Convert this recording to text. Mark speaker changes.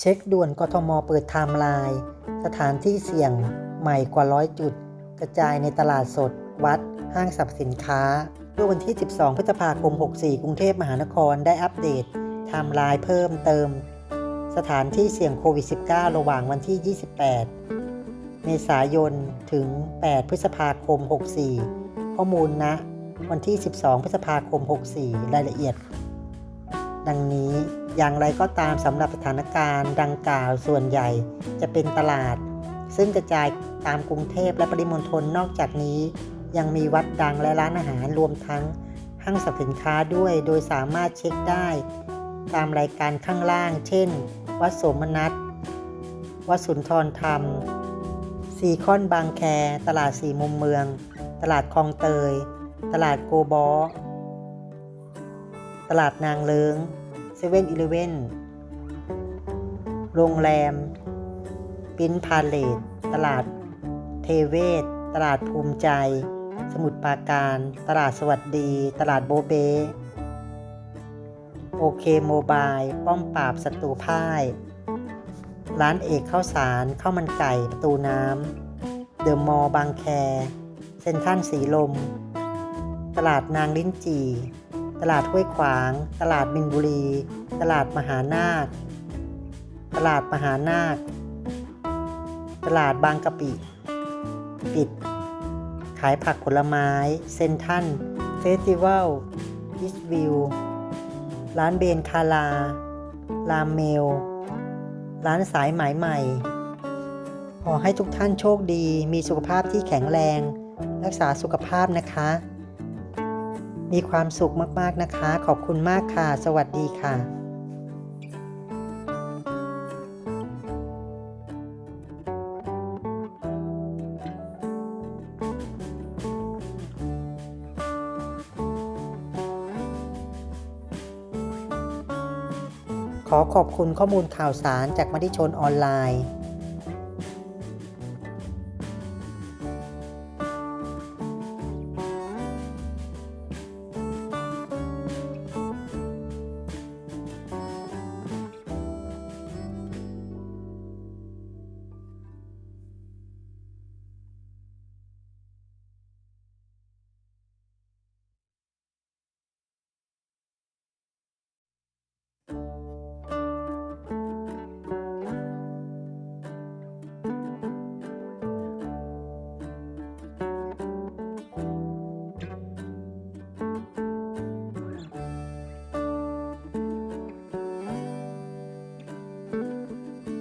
Speaker 1: เช็คด่วนกทมเปิดไทม์ไลน์สถานที่เสี่ยงใหม่กว่าร้อยจุด กระจายในตลาดสด วัด ห้างสรรพสินค้าเมื่อวันที่ 12 พฤษภาคม 64 กรุงเทพมหานครได้อัปเดตไทม์ไลน์เพิ่มเติม สถานที่เสี่ยงโควิด -19 ระหว่างวันที่ 28 เมษายนถึง 8 พฤษภาคม 64 ข้อมูลณนะวันที่ 12 พฤษภาคม 64 รายละเอียด ดังนี้ อย่างไรก็ตามสำหรับสถานการณ์ดังกล่าวส่วนใหญ่จะเป็นตลาด ซึ่งกระจายตามกรุงเทพและปริมณฑลนอกจากนี้ ยังมีวัดดังและร้านอาหารรวมทั้งห้างสรรพสินค้าด้วย โดยสามารถเช็คได้ ตามรายการข้างล่าง เช่น วัดสมนัสวัดสุนทรธรรมซีคอนบางแค ตลาดสี่มุมเมือง ตลาดคลองเตย ตลาดโกบอ ตลาดนางเลิง เซเว่นอีเลเว่นโรงแรม ปิ้นพาเลตตลาด เทเวศ ตลาดภูมิใจ สมุทรปราการ ตลาดสวัสดี ตลาดโบเบ โอเคโมบาย ป้อมปราบศัตรูพ่าย ร้านเอกข้าวสารข้าวมันไก่ ประตูน้ำ เดอะมอลล์บางแค เซ็นทรัลสีลม ตลาดนางลิ้นจี่ ตลาดห้วยขวาง ตลาดมินบุรี ตลาดมหานาค ตลาดมหานาค ตลาดบางกะปิ ปิด ขายผักผลไม้ เซนทันเฟสติวัลอิสวิว ร้านเบนคาลารามเมล ร้านสายไหมใหม่ ขอให้ทุกท่านโชคดี มีสุขภาพที่แข็งแรง รักษาสุขภาพนะคะ มีความสุขมากๆนะคะ ขอบคุณมากค่ะ สวัสดีค่ะขอขอบคุณข้อมูลข่าวสารจากมติชนออนไลน์